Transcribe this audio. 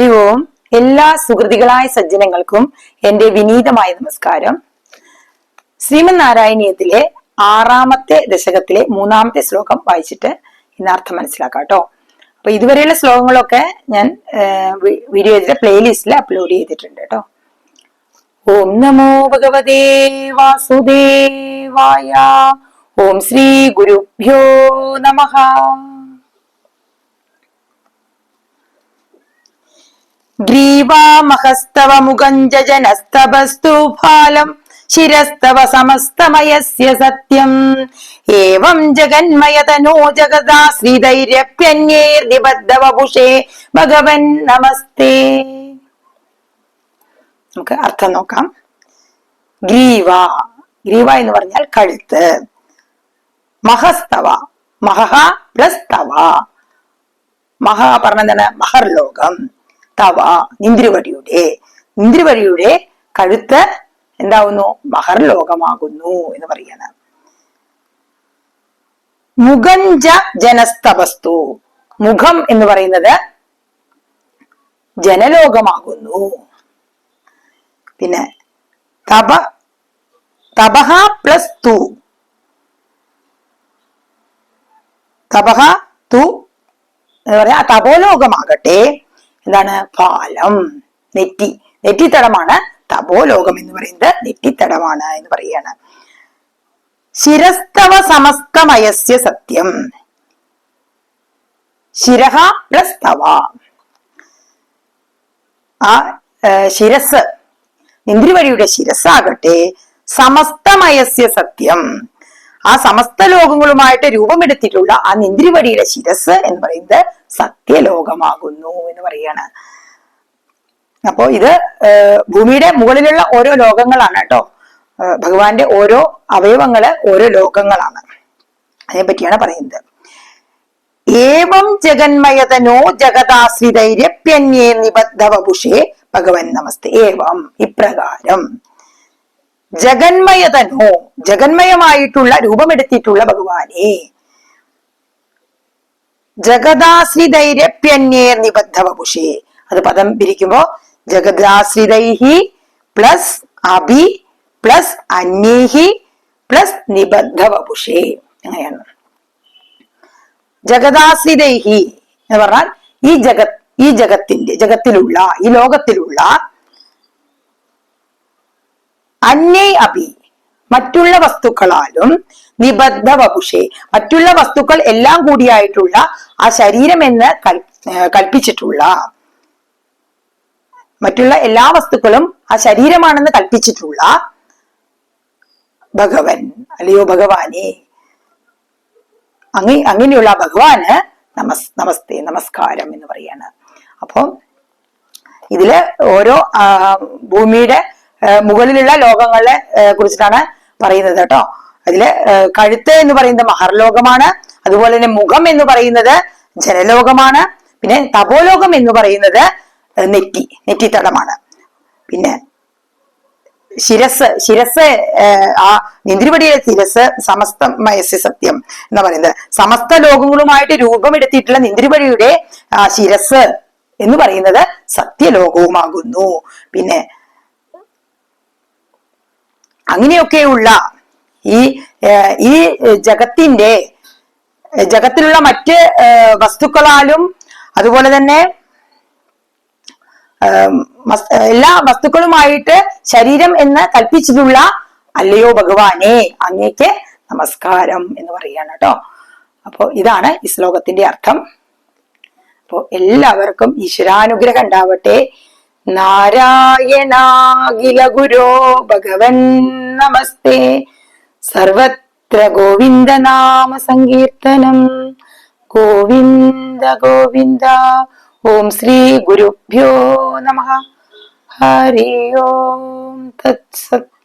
ഹരി ഓം എല്ലാ സുഹൃതികളായ സജ്ജനങ്ങൾക്കും എന്റെ വിനീതമായ നമസ്കാരം. ശ്രീമനാരായണീയത്തിലെ ആറാമത്തെ ദശകത്തിലെ മൂന്നാമത്തെ ശ്ലോകം വായിച്ചിട്ട് ഇന്ന് അർത്ഥം മനസ്സിലാക്കാം കേട്ടോ. അപ്പൊ ഇതുവരെയുള്ള ശ്ലോകങ്ങളൊക്കെ ഞാൻ വീഡിയോ ചെയ്തിട്ട് പ്ലേലിസ്റ്റിൽ അപ്ലോഡ് ചെയ്തിട്ടുണ്ട് കേട്ടോ. ഓം നമോ ഭഗവതേ വാസുദേവായ ഓം ശ്രീ ഗുരുഭ്യോ നമഃ ഗ്രീവാമഹസ്തവ മുഖഞ്ജനസ്തവസ്തു ഫാലം ശിരസ്തവ സമസ്തമയസ്യ സത്യം. ഏവം ജഗന്മയതനോ ജഗദാശ്രീധൈര്യപ്യന്യേർനിബദ്ധവപുഷേ ഭഗവൻ നമസ്തേ. നമുക്ക് അർത്ഥം നോക്കാം. ഗ്രീവ ഗ്രീവ എന്ന് പറഞ്ഞാൽ കഴുത്ത്. മഹസ്തവ മഹഹ പ്ലസ് തവ മഹ പറഞ്ഞ മഹർലോകം. തവ നിന്ദ്രിവടിയുടെ. നിന്ദ്രിവടിയുടെ കഴുത്ത് എന്താവുന്നു? മഹർലോകമാകുന്നു എന്ന് പറയാണ് മുഖഞ്ച ജനസ്തപസ്തു. മുഖം എന്ന് പറയുന്നത് ജനലോകമാകുന്നു. പിന്നെ തപ തപഹ പ്ലസ് തു. തപഹ തു എന്ന് പറയാ തപോലോകമാകട്ടെ. എന്താണ്? ഫാലം നെറ്റി. നെറ്റിത്തടമാണ് തപോലോകം എന്ന് പറയുന്നത്. നെറ്റിത്തടമാണ് എന്ന് പറയാണ് ശിരസ്തവ സമസ്തമയസ്യ സത്യം. ശിരഹ പ്രസ്തവ. ആ ശിരസ്. ഇന്ദ്രിവഴിയുടെ ശിരസ്സാകട്ടെ? സമസ്തമയസ്യ സത്യം. ആ സമസ്ത ലോകങ്ങളുമായിട്ട് രൂപമെടുത്തിട്ടുള്ള ആ നിന്ദ്രിവടിയുടെ ശിരസ് എന്ന് പറയുന്നത് സത്യലോകമാകുന്നു എന്ന് പറയാണ് അപ്പോ ഇത് ഭൂമിയുടെ മുകളിലുള്ള ഓരോ ലോകങ്ങളാണ് കേട്ടോ. ഭഗവാന്റെ ഓരോ അവയവങ്ങൾ ഓരോ ലോകങ്ങളാണ്. അതിനെ പറ്റിയാണ് പറയുന്നത്. ഏവം ജഗന്മയതനോ ജഗദാശ്രിതൈര്യപ്യന്യേ നിബദ്ധവപുഷേ ഭഗവൻ നമസ്തേ. ഏവം ഇപ്രകാരം. ജഗന്മയതനോ ജഗന്മയമായിട്ടുള്ള രൂപമെടുത്തിട്ടുള്ള ഭഗവാനെ. ജഗദാശ്രിതൈരപ്യന്യേ നിബദ്ധ വപുഷേ അത് പദം പിരിക്കുമ്പോ ജഗദാശ്രിതൈഹി പ്ലസ് അഭി പ്ലസ് അന്യേഹി പ്ലസ് നിബദ്ധ വപുഷേ അങ്ങനെയാണ്. ജഗദാശ്രിതൈഹി എന്ന് പറഞ്ഞാൽ ഈ ജഗത് ഈ ജഗത്തിന്റെ ജഗത്തിലുള്ള ഈ ലോകത്തിലുള്ള അന്യൈ അഭി. മറ്റുള്ള വസ്തുക്കളാലും നിബദ്ധ വപുഷേ മറ്റുള്ള വസ്തുക്കൾ എല്ലാം കൂടിയായിട്ടുള്ള ആ ശരീരം എന്ന് കൽപ്പിച്ചിട്ടുള്ള മറ്റുള്ള എല്ലാ വസ്തുക്കളും ആ ശരീരമാണെന്ന് കൽപ്പിച്ചിട്ടുള്ള ഭഗവൻ അല്ലയോ ഭഗവാനെ. അങ്ങ അങ്ങനെയുള്ള ഭഗവാന് നമസ് നമസ്തേ നമസ്കാരം എന്ന് പറയാണ്. അപ്പം ഇതിൽ ഓരോ ഭൂമിയുടെ മുകളിലുള്ള ലോകങ്ങളെ കുറിച്ചിട്ടാണ് പറയുന്നത് കേട്ടോ. അതിൽ കഴുത്ത് എന്ന് പറയുന്നത് മഹർലോകമാണ്. അതുപോലെ തന്നെ മുഖം എന്ന് പറയുന്നത് ജനലോകമാണ്. പിന്നെ തപോലോകം എന്ന് പറയുന്നത് നെറ്റി നെറ്റിത്തടമാണ്. പിന്നെ ശിരസ് ശിരസ് ആ നിന്ദ്രിപടിയുടെ ശിരസ് സമസ്ത മയസ്യ സത്യം എന്ന് പറയുന്നത്. സമസ്ത ലോകങ്ങളുമായിട്ട് രൂപമെടുത്തിട്ടുള്ള നിന്ദ്രിപടിയുടെ ആ ശിരസ് എന്ന് പറയുന്നത് സത്യലോകവുമാകുന്നു. പിന്നെ അങ്ങനെയൊക്കെയുള്ള ഈ ഈ ജഗത്തിന്റെ ജഗത്തിലുള്ള മറ്റ് വസ്തുക്കളാലും അതുപോലെ തന്നെ എല്ലാ വസ്തുക്കളുമായിട്ട് ശരീരം എന്ന് കൽപ്പിച്ചിട്ടുള്ള അല്ലയോ ഭഗവാനെ അങ്ങേക്ക് നമസ്കാരം എന്ന് പറയാണ് കേട്ടോ. അപ്പോ ഇതാണ് ഈ ശ്ലോകത്തിന്റെ അർത്ഥം. അപ്പോ എല്ലാവർക്കും ഈശ്വരാനുഗ്രഹം ഉണ്ടാവട്ടെ. നാരായണാഖില ഗുരോ ഭഗവൻ നമസ്തേ. സർവത്ര ഗോവിന്ദ നാമ സങ്കീർത്തനം. ഗോവിന്ദ ഗോവിന്ദ. ഓം ശ്രീ ഗുരുഭ്യോ നമ. ഹരി ഓം തത്സത്